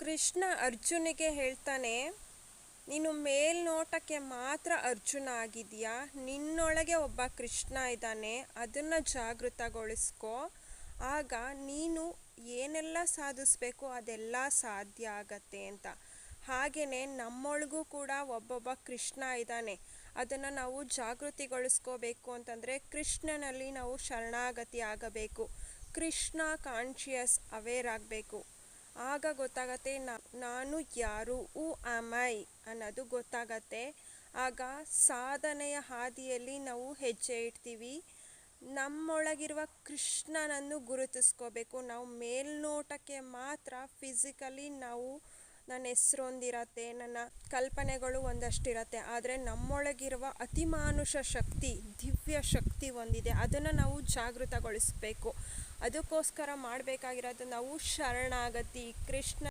ಕೃಷ್ಣ ಅರ್ಜುನಿಗೆ ಹೇಳ್ತಾನೆ, ನೀನು ಮೇಲ್ನೋಟಕ್ಕೆ ಮಾತ್ರ ಅರ್ಜುನ ಆಗಿದೆಯಾ ನಿನ್ನೊಳಗೆ ಒಬ್ಬ ಕೃಷ್ಣ ಇದ್ದಾನೆ, ಅದನ್ನು ಜಾಗೃತಗೊಳಿಸ್ಕೋ. ಆಗ ನೀನು ಏನೆಲ್ಲ ಸಾಧಿಸ್ಬೇಕು ಅದೆಲ್ಲ ಸಾಧ್ಯ ಆಗತ್ತೆ ಅಂತ. ಹಾಗೆಯೇ ನಮ್ಮೊಳಗೂ ಕೂಡ ಒಬ್ಬೊಬ್ಬ ಕೃಷ್ಣ ಇದ್ದಾನೆ. ಅದನ್ನು ನಾವು ಜಾಗೃತಿಗೊಳಿಸ್ಕೋಬೇಕು ಅಂತಂದರೆ ಕೃಷ್ಣನಲ್ಲಿ ನಾವು ಶರಣಾಗತಿ ಆಗಬೇಕು. ಕೃಷ್ಣ ಕಾನ್ಷಿಯಸ್ ಅವೇರ್ ಆಗಬೇಕು ಆಗ ಗೊತ್ತಾಗತ್ತೆ ನಾನು ಯಾರು ಊ ಅಮೈ ಅನ್ನೋದು ಗೊತ್ತಾಗತ್ತೆ. ಆಗ ಸಾಧನೆಯ ಹಾದಿಯಲ್ಲಿ ನಾವು ಹೆಜ್ಜೆ ಇಡ್ತೀವಿ. ನಮ್ಮೊಳಗಿರುವ ಕೃಷ್ಣನನ್ನು ಗುರುತಿಸ್ಕೋಬೇಕು. ನಾವು ಮೇಲ್ನೋಟಕ್ಕೆ ಮಾತ್ರ ಫಿಸಿಕಲಿ ನಾವು ನನ್ನ ಹೆಸ್ರೊಂದಿರತ್ತೆ, ನನ್ನ ಕಲ್ಪನೆಗಳು ಒಂದಷ್ಟಿರತ್ತೆ, ಆದರೆ ನಮ್ಮೊಳಗಿರುವ ಅತಿಮಾನುಷ ಶಕ್ತಿ, ದಿವ್ಯ ಶಕ್ತಿ ಒಂದಿದೆ. ಅದನ್ನು ನಾವು ಜಾಗೃತಗೊಳಿಸಬೇಕು. ಅದಕ್ಕೋಸ್ಕರ ಮಾಡಬೇಕಾಗಿರೋದು ನಾವು ಶರಣಾಗತಿ, ಕೃಷ್ಣ